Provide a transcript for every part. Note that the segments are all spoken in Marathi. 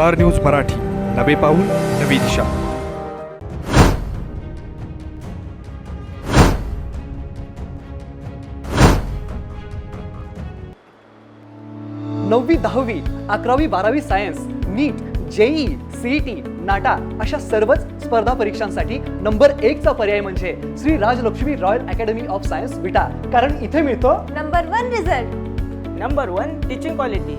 Star News Marathi. नवे पाऊल नवी दिशा. नववी दहावी अकरावी बारावी science NEET JEE CET NATA अशा सर्वच स्पर्धा परीक्षांसाठी नंबर एकचा पर्याय म्हणजे Shri Rajlakshmi royal academy of science Vita. कारण इथे मिळतो number one result. Number one teaching quality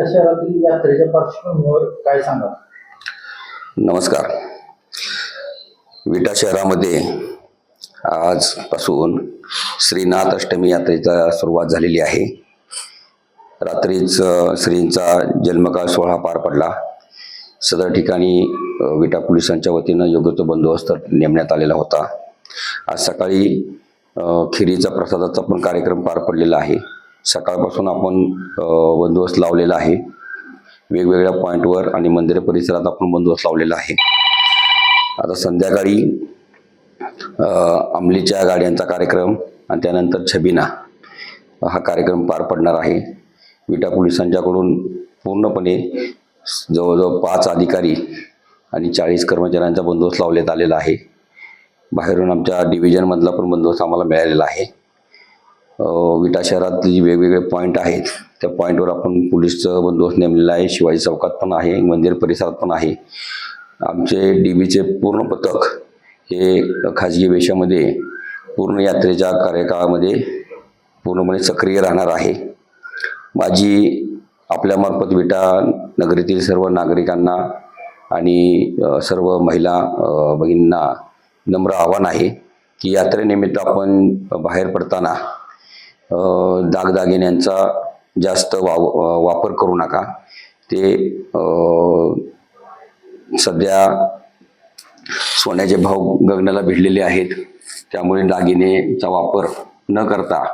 विटा शहरातील यात्रेच्या पार्श्वभूमीवर काय सांगा नमस्कार. विटा शहरामध्ये आजपासून श्रीनाथ अष्टमी यात्रेचा सुरुवात झालेली आहे. रात्रीच श्रींचा जन्मकाळ सोहळा पार पडला. सदर ठिकाणी विटा पोलिसांच्या वतीनं योग्य तो बंदोबस्त नेमण्यात आलेला होता. आज सकाळी खिरीचा प्रसादाचा पण कार्यक्रम पार पडलेला आहे. सकाळपासून आपण बंदोबस्त लावलेला आहे. वेगवेगळ्या पॉईंटवर आणि मंदिर परिसरात आपण बंदोबस्त लावलेला आहे. आता संध्याकाळी अंमलीच्या गाड्यांचा कार्यक्रम आणि त्यानंतर छबिना हा कार्यक्रम पार पडणार आहे. विटा पोलिसांच्याकडून पूर्णपणे जवळजवळ पाच अधिकारी आणि चाळीस कर्मचाऱ्यांचा बंदोबस्त लावण्यात आलेला आहे. बाहेरून आमच्या डिव्हिजनमधला पण बंदोबस्त आम्हाला मिळालेला आहे. विटा शहरातली जी वेगवेगळे पॉईंट आहेत त्या पॉईंटवर आपण पोलीसचं बंदोबस्त नेमलेला आहे. शिवाजी चौकात पण आहे मंदिर परिसरात पण आहे. आमचे डी बीचे पूर्ण पथक हे खाजगी वेशामध्ये पूर्ण यात्रेच्या कार्यकाळामध्ये पूर्णपणे सक्रिय राहणार आहे. माझी आपल्यामार्फत विटा नगरीतील सर्व नागरिकांना आणि सर्व महिला भगिनींना नम्र आव्हान आहे की यात्रेनिमित्त आपण बाहेर पडताना दागदागिन्यांचा जास्त वाव वापर करू नका. ते सध्या सोन्याचे भाव गगनाला भिडलेले आहेत. त्यामुळे दागिनेचा वापर न करता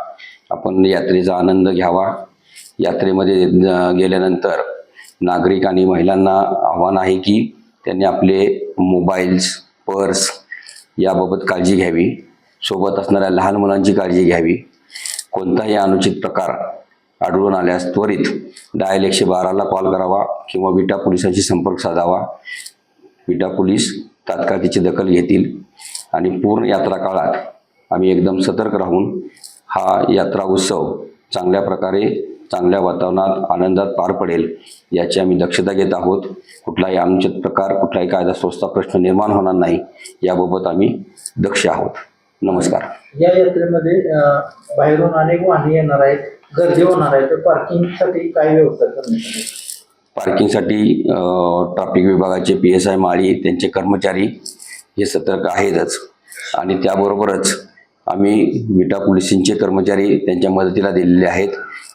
आपण यात्रेचा आनंद घ्यावा. यात्रेमध्ये गेल्यानंतर नागरिक आणि महिलांना आव्हान आहे की त्यांनी आपले मोबाईल्स पर्स याबाबत काळजी घ्यावी. सोबत असणाऱ्या लहान मुलांची काळजी घ्यावी. कोणताही अनुचित प्रकार आढळून आल्यास त्वरित डायल एकशे बाराला कॉल करावा किंवा विटा पोलिसांशी संपर्क साधावा. विटा पोलीस तात्काळ तिची दखल घेतील आणि पूर्ण यात्रा काळात आम्ही एकदम सतर्क राहून हा यात्रा उत्सव चांगल्या प्रकारे चांगल्या वातावरणात आनंदात पार पडेल याची आम्ही दक्षता घेत आहोत. कुठलाही अनुचित प्रकार कुठलाही कायदा सुव्यवस्था प्रश्न निर्माण होणार नाही. याबाबत आम्ही दक्ष आहोत. नमस्कार. या यात्रेमध्ये बाहेरून अनेक वाहने येणार आहेत गर्दी होणार आहे तर पार्किंगसाठी काय व्यवस्था करण्यात पार्किंगसाठी ट्रॅफिक विभागाचे पी एस आय माळी त्यांचे कर्मचारी हे सतर्क आहेतच. आणि त्याबरोबरच आम्ही विटा पोलिसांचे कर्मचारी त्यांच्या मदतीला दिलेले आहेत.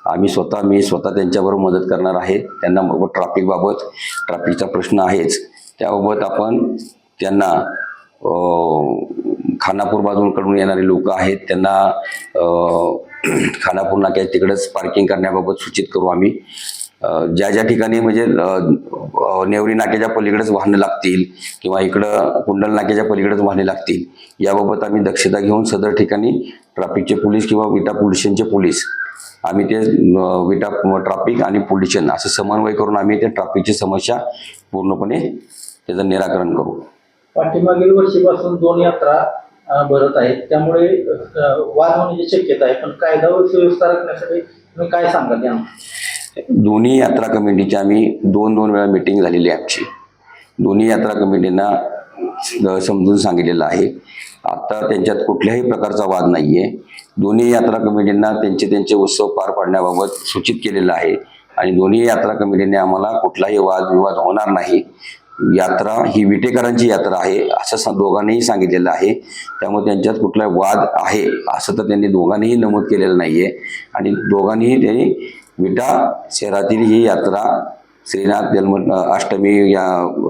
आम्ही स्वतः मी स्वतः त्यांच्याबरोबर मदत करणार आहे. त्यांना ट्रॅफिकबाबत ट्रॅफिकचा प्रश्न आहेच. त्याबाबत आपण त्यांना खानापूर बाजूकडून येणारे लोक आहेत त्यांना खानापूर नाक्या तिकडंच पार्किंग करण्याबाबत सूचित करू आम्ही. ज्या ज्या ठिकाणी म्हणजे नेवरी नाक्याच्या पलीकडेच वाहनं लागतील किंवा इकडं कुंडल नाक्याच्या पलीकडेच वाहने लागतील याबाबत आम्ही दक्षता घेऊन सदर ठिकाणी ट्रॅफिकचे पोलीस किंवा विटा पोल्युशनचे पोलीस आम्ही ते विटा ट्रॅफिक आणि पोल्युशन असं समन्वय करून आम्ही ते ट्रॅफिकची समस्या पूर्णपणे त्याचं निराकरण करू. पाठीमागील वर्षीपासून दोन यात्रा भरत आहेत त्यामुळे वाद होण्याची शक्यता आहे. पण कायदा व सुव्यवस्था राखण्यासाठी तुम्ही काय सांगाल या? दोन्ही यात्रा कमिटीची आम्ही दोन दोन वेळा मिटिंग झालेली आहे आमची. दोन्ही यात्रा कमिटींना समजून सांगितलेलं आहे. आता त्यांच्यात कुठल्याही प्रकारचा वाद नाही आहे दोन्ही यात्रा कमिटींना त्यांचे त्यांचे उत्सव पार पाडण्याबाबत सूचित केलेलं आहे. आणि दोन्ही यात्रा कमिटीने आम्हाला कुठलाही वादविवाद होणार नाही. यात्रा ही विटेकरांची यात्रा आहे असं दोघांनीही सांगितलेलं आहे. त्यामुळे त्यांच्यात कुठला वाद आहे असं तर त्यांनी दोघांनीही नमूद केलेलं नाही आहे आणि दोघांनीही त्यांनी विटा शहरातील ही यात्रा श्रीनाथ जन्म अष्टमी या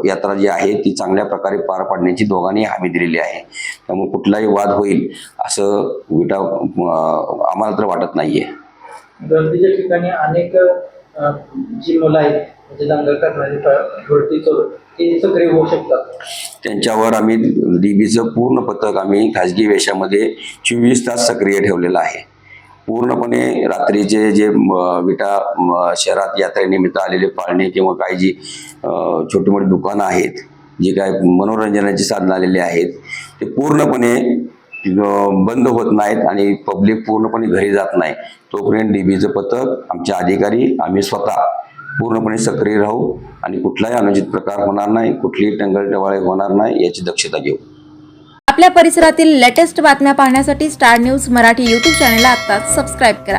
यात्रा जी आहे ती चांगल्या प्रकारे पार पाडण्याची दोघांनी हमी दिलेली आहे. त्यामुळे कुठलाही वाद होईल असं विटा आम्हाला तर वाटत नाही आहे गर्दीच्या ठिकाणी अनेक जी मुलं आहेत म्हणजे दंगल करणारी भरती करून ते सक्रिय होऊ शकतात. त्यांच्यावर आम्ही डीबीचं पूर्ण पथक आम्ही खाजगी वेशामध्ये चोवीस तास सक्रिय ठेवलेलं आहे. पूर्णपणे रात्रीचे जे विटा शहरात यात्रेनिमित्त आलेले पाळणे किंवा काही जी छोटी मोठी दुकानं आहेत जी काय मनोरंजनाची साधनं आलेली आहेत ते पूर्णपणे बंद होत नाहीत आणि पब्लिक पूर्णपणे घरी जात नाही. तोपर्यंत डीबीचं पथक आमचे अधिकारी आम्ही स्वतः पूर्णपणे सक्रिय राहू आणि कुठलाही अनुचित प्रकार होणार नाही कुठलीही टंगलटवाळे होणार नाही याची दक्षता घेऊ. आपल्या परिसरातील लेटेस्ट बातम्या पाहण्यासाठी स्टार न्यूज मराठी यूट्यूब चॅनलला आत्ताच सबस्क्राईब करा.